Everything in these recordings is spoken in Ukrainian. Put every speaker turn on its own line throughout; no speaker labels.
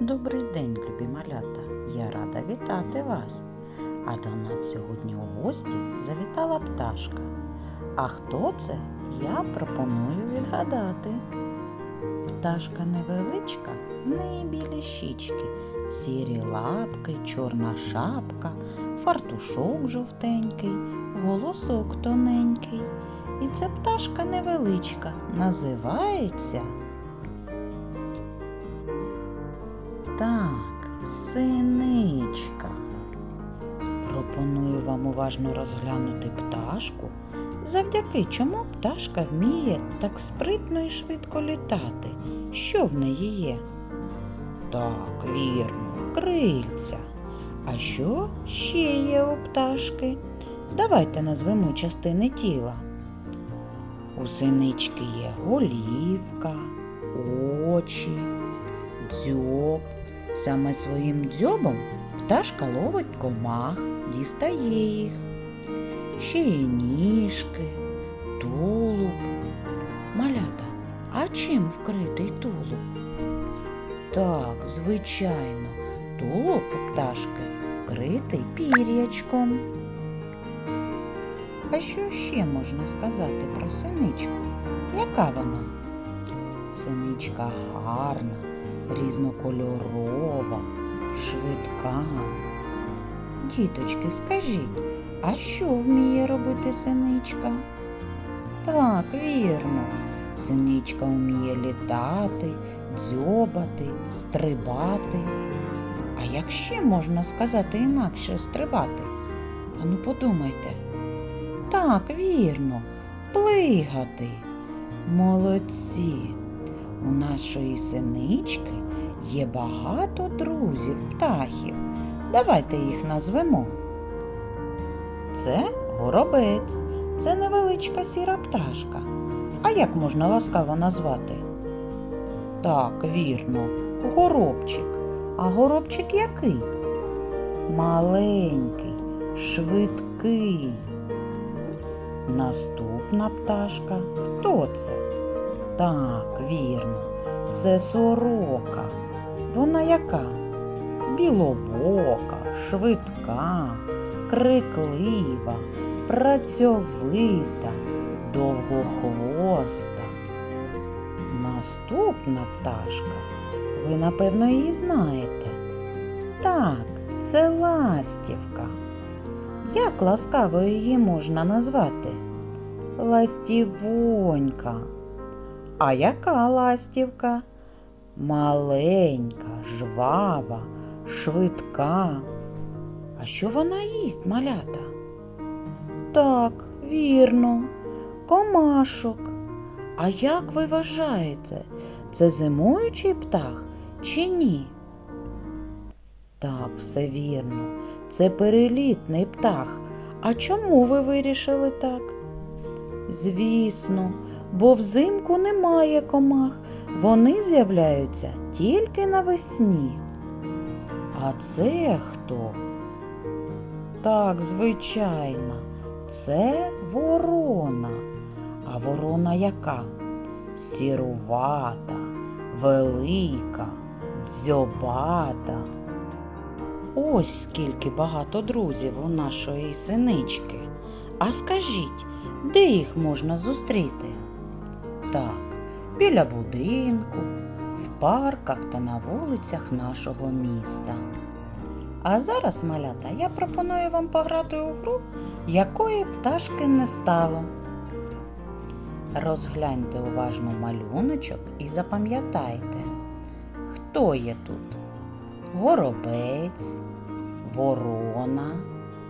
Добрий день, любі малята! Я рада вітати вас. А до нас сьогодні у гості завітала пташка. А хто це? Я пропоную відгадати. Пташка невеличка, в неї білі щічки, сірі лапки, чорна шапка, фартушок жовтенький, голосок тоненький. І ця пташка невеличка, називається. Так, синичка. Пропоную вам уважно розглянути пташку, завдяки чому пташка вміє так спритно і швидко літати. Що в неї є? Так, вірно, крильця. А що ще є у пташки? Давайте назвемо частини тіла. У синички є голівка, очі, дзьоб. Саме своїм дзьобом пташка ловить комах, дістає їх. Ще є ніжки, тулуб. Малята, а чим вкритий тулуб? Так, звичайно, тулуб у пташки вкритий пір'ячком. А що ще можна сказати про синичку? Яка вона? Синичка гарна, різнокольорова, швидка. Діточки, скажіть, а що вміє робити синичка? Так, вірно. Синичка вміє літати, дзьобати, стрибати. А як ще можна сказати інакше стрибати? Ану подумайте. Так, вірно, плигати. Молодці. У нашої синички є багато друзів, птахів. Давайте їх назвемо. Це горобець, це невеличка сіра пташка. А як можна ласкаво назвати? Так, вірно, горобчик. А горобчик який? Маленький, швидкий. Наступна пташка. Хто це? Так, вірно, це сорока. Вона яка? Білобока, швидка, криклива, працьовита, довгохвоста. Наступна пташка. Ви, напевно, її знаєте. Так, це ластівка. Як ласкаво її можна назвати? Ластівонька. А яка ластівка? Маленька, жвава, швидка. А що вона їсть, малята? Так, вірно, комашок. А як ви вважаєте, це зимуючий птах чи ні? Так, все вірно, це перелітний птах. А чому ви вирішили так? Звісно, бо взимку немає комах, вони з'являються тільки навесні. А це хто? Так, звичайно, це ворона. А ворона яка? Сірувата, велика, дзьобата. Ось скільки багато друзів у нашої синички. А скажіть, де їх можна зустріти? Так, біля будинку, в парках та на вулицях нашого міста. А зараз, малята, я пропоную вам пограти у гру, якої пташки не стало. Розгляньте уважно малюночок і запам'ятайте, хто є тут? Горобець, ворона,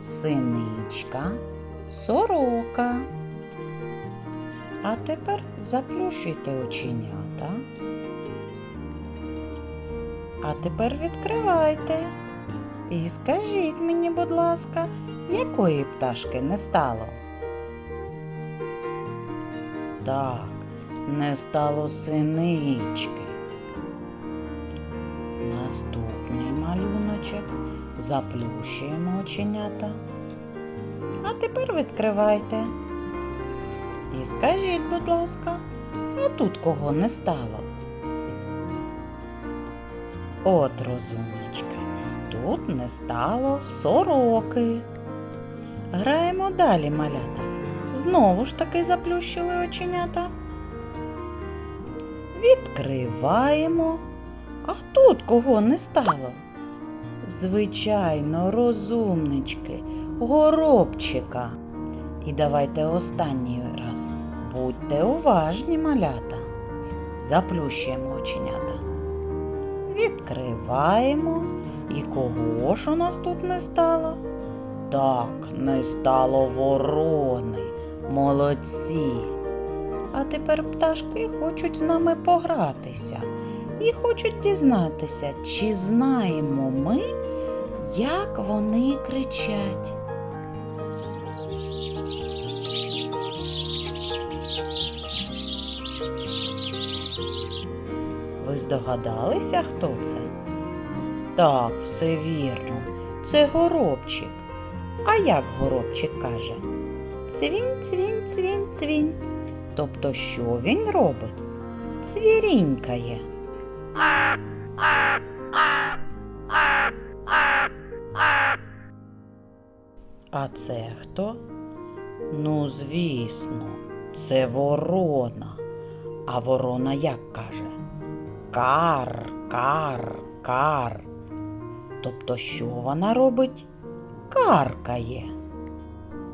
синичка, сорока. А тепер заплющуйте оченята. А тепер відкривайте. І скажіть мені, будь ласка, якої пташки не стало? Так, не стало синички. Наступний малюночок. Заплющуємо оченята. А тепер відкривайте. І скажіть, будь ласка, а тут кого не стало? От, розумнички, тут не стало сороки. Граємо далі, малята. Знову ж таки заплющили оченята. Відкриваємо. А тут кого не стало? Звичайно, розумнички, горобчика. І давайте останній раз. Будьте уважні, малята. Заплющуємо оченята. Відкриваємо. І кого ж у нас тут не стало? Так, не стало ворони. Молодці. А тепер пташки хочуть з нами погратися і хочуть дізнатися, чи знаємо ми, як вони кричать. Ви здогадалися, хто це? Так, все вірно. Це горобчик. А як горобчик каже? Цвінь, цвінь, цвінь, цвінь. Тобто, що він робить? Цвірінькає. А це хто? Ну, звісно, це ворона. А ворона як каже? Кар, кар, кар. Тобто, що вона робить? Каркає.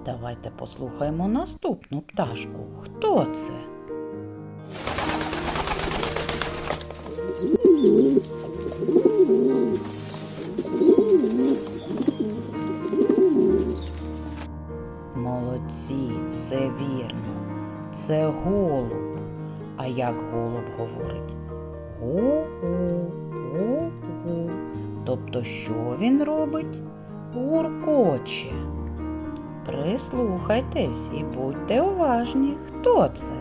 Давайте послухаємо наступну пташку. Хто це? Молодці, все вірно. Це голуб. А як голуб говорить? Гу-гу, гу-гу. Тобто, що він робить? Гуркоче. Прислухайтесь і будьте уважні, хто це.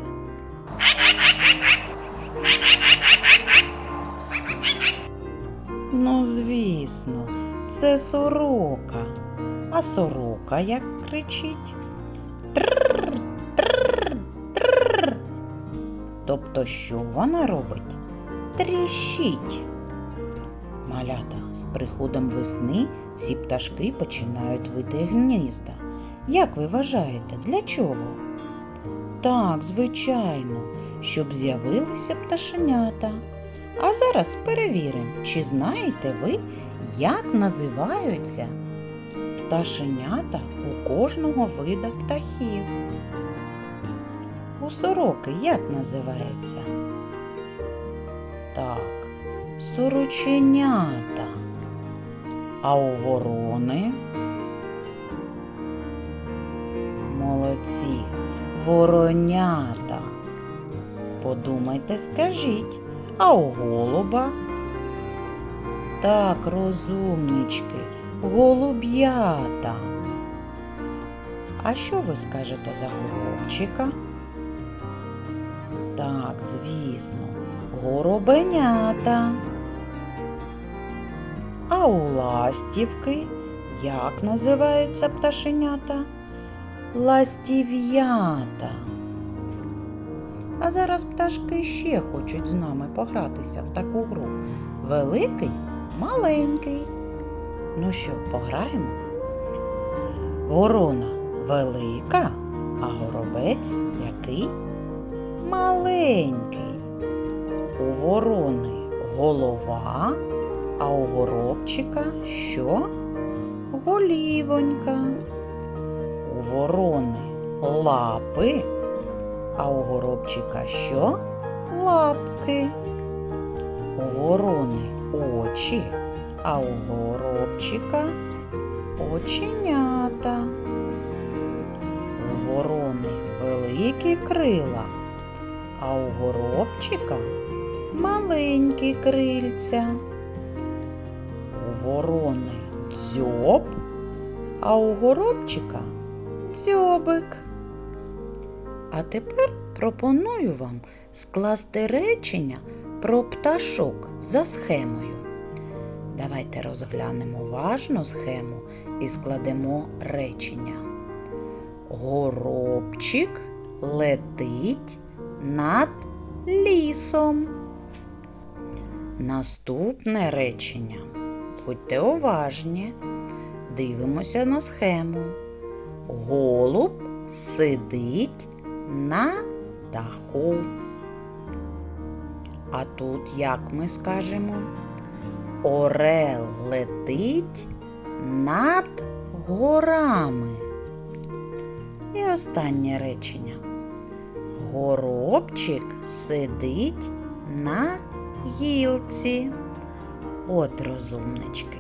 Ну, звісно, це сорока. А сорока як кричить? Тобто, що вона робить? Тріщить. Малята, з приходом весни всі пташки починають вити гнізда. Як ви вважаєте, для чого? Так, звичайно, щоб з'явилися пташенята. А зараз перевіримо, чи знаєте ви, як називаються пташенята у кожного вида птахів. У сороки як називається? Так, сороченята. А у ворони? Молодці, воронята. Подумайте, скажіть, а у голуба? Так, розумнички, голуб'ята. А що ви скажете за горобчика? Так, звісно, горобенята. А у ластівки як називаються пташенята? Ластів'ята. А зараз пташки ще хочуть з нами погратися в таку гру. Великий, маленький. Ну що, пограємо? Ворона велика, а горобець який? Маленький. У ворони голова, а у горобчика що? Голівонька. У ворони лапи, а у горобчика що? Лапки. У ворони очі, а у горобчика оченята. У ворони великі крила, а у горобчика маленькі крильця. У ворони дзьоб, а у горобчика дзьобик. А тепер пропоную вам скласти речення про пташок за схемою. Давайте розглянемо уважно схему і складемо речення. Горобчик летить над лісом. Наступне речення. Будьте уважні. Дивимося на схему. Голуб сидить на даху. А тут як ми скажемо? Орел летить над горами. І останнє речення. Горобчик сидить на гілці. От розумнички.